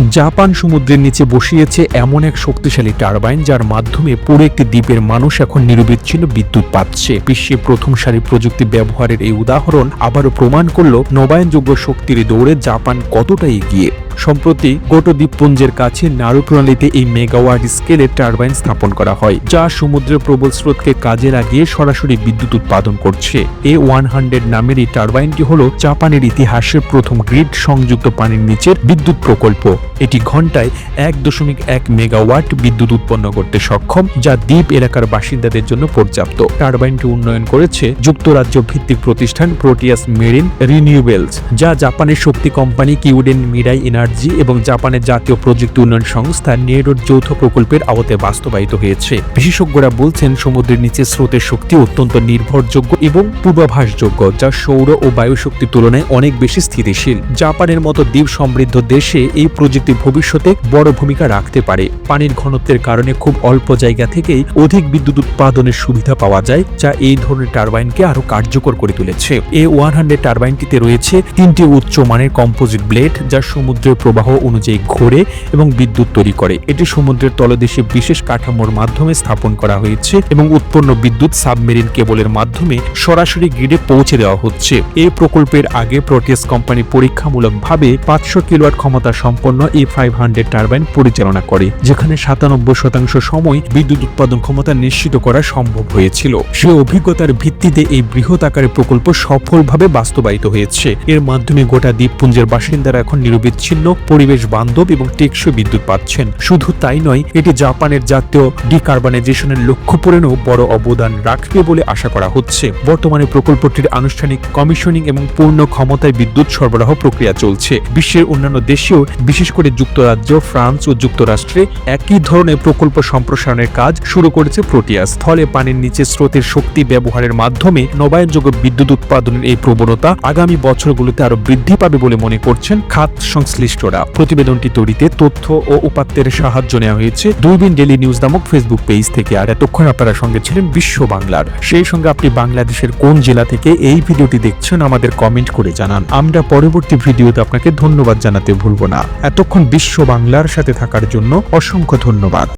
Japan সমুদ্রের নিচে বসিয়েছে এমন এক শক্তিশালী টারবাইন যার মাধ্যমে পুরো একটি দ্বীপের মানুষ এখন নিরবিচ্ছিন্ন বিদ্যুৎ পাচ্ছে। বিশ্বে প্রথম সারি প্রযুক্তি ব্যবহারের এই উদাহরণ আবারও প্রমাণ করল নবায়নযোগ্য শক্তির দৌড়ে জাপান কতটা এগিয়ে। সম্প্রতি গোটো দ্বীপপুঞ্জের কাছে নাড়ু প্রণালীতে এই মেগাওয়াট স্কেলের টারবাইন স্থাপন করা হয়, যা সমুদ্রের প্রবল স্রোতকে কাজে লাগিয়ে সরাসরি বিদ্যুৎ উৎপাদন করছে। এ ওয়ান হান্ড্রেড নামের এই টারবাইনটি হল জাপানের ইতিহাসের প্রথম গ্রিড সংযুক্ত পানির নিচের বিদ্যুৎ প্রকল্প। এটি ঘন্টায় এক দশমিক এক মেগাওয়াট বিদ্যুৎ উৎপন্ন করতে সক্ষম, যা দ্বীপ এলাকার বাসিন্দাদের জন্য পর্যাপ্ত। টারবাইনটি উন্নয়ন করেছে যুক্তরাজ্য ভিত্তিক প্রতিষ্ঠান প্রোটিয়াস মেরিন রিনিউবেলস যা জাপানের শক্তি কোম্পানি কিউডেন মিরাই এনার্জি এবং জাপানের জাতীয় প্রযুক্তি উন্নয়ন সংস্থা নেডোর যৌথ প্রকল্পের আওতায় বাস্তবায়িত হয়েছে। বিশেষজ্ঞরা বলছেন, সমুদ্রের নিচে স্রোতের শক্তি অত্যন্ত নির্ভরযোগ্য এবং পূর্বাভাসযোগ্য, যা সৌর ও বায়ু শক্তির তুলনায় অনেক বেশি স্থিতিশীল। জাপানের মতো দ্বীপ সমৃদ্ধ দেশে এই প্রযুক্তি ভবিষ্যতে বড় ভূমিকা রাখতে পারে। পানির ঘনত্বের কারণে খুব অল্প জায়গা থেকেই অধিক বিদ্যুৎ উৎপাদনের সুবিধা পাওয়া যায়, যা এই ধরনের টারবাইনকে আরও কার্যকর করে তুলেছে। এ ওয়ান হান্ড্রেড টারবাইনটিতে রয়েছে তিনটি উচ্চ মানের কম্পোজিট ব্লেড, যা সমুদ্রের প্রবাহ অনুযায়ী ঘোরে এবং বিদ্যুৎ তৈরি করে। এটি সমুদ্রের তলদেশে বিশেষ কাঠামোর মাধ্যমে স্থাপন করা হয়েছে এবং উৎপন্ন বিদ্যুৎ সাবমেরিন কেবলের মাধ্যমে সরাসরি গ্রিডে পৌঁছে দেওয়া হচ্ছে। এই প্রকল্পের আগে প্রোটিয়াস কোম্পানি পরীক্ষামূলকভাবে পাঁচশো কিলোয়াট ক্ষমতা সম্পন্ন এ ফাইভ হান্ড্রেড টারবাইন পরিচালনা করে, যেখানে সাতানব্বই শতাংশ সময় বিদ্যুৎ উৎপাদন ক্ষমতা নিশ্চিত করা সম্ভব হয়েছিল। সে অভিজ্ঞতার ভিত্তিতে এই বৃহৎ আকারের প্রকল্প সফলভাবে বাস্তবায়িত হয়েছে। এর মাধ্যমে গোটা দ্বীপপুঞ্জের বাসিন্দারা এখন নিরবিচ্ছিন্ন পরিবেশ বান্ধব এবং টেকসই বিদ্যুৎ পাচ্ছেন। শুধু তাই নয়, এটি জাপানের জাতীয় ডিকার্বানাইজেশনের লক্ষ্য পূরণেও বড় অবদান রাখবে বলে আশা করা হচ্ছে। বর্তমানে প্রকল্পটির আনুষ্ঠানিক কমিশনিং এবং পূর্ণ ক্ষমতায় বিদ্যুৎ সরবরাহ প্রক্রিয়া চলছে। বিশ্বের অন্যান্য দেশেও, বিশেষ করে যুক্তরাজ্য, ফ্রান্স ও যুক্তরাষ্ট্রে একই ধরনের প্রকল্প সম্প্রসারণের কাজ শুরু করেছে প্রোটিয়াস। স্থলে পানির নিচে স্রোতের শক্তি ব্যবহারের মাধ্যমে নবায়নযোগ্য বিদ্যুৎ উৎপাদনের এই প্রবণতা আগামী বছরগুলোতে আরও বৃদ্ধি পাবে বলে মনে করছেন খাত সংশ্লিষ্টরা প্রতিবেদনটি তৈরিতে তথ্য ও উপাত্তের সাহায্য নেওয়া হয়েছে। দুইবিন ডেলি নিউজ নামক ফেসবুক পেজ থেকে। আর এতক্ষণ আপনারা সঙ্গে ছিলেন বিশ্ব বাংলার। সেই সঙ্গে আপনি বাংলাদেশের কোন জেলা থেকে এই ভিডিওটি দেখছেন আমাদের কমেন্ট করে জানান। আমরা পরবর্তী ভিডিওতে আপনাকে ধন্যবাদ জানাতে ভুলব না। এতক্ষণ বিশ্ব বাংলার সাথে থাকার জন্য অসংখ্য ধন্যবাদ।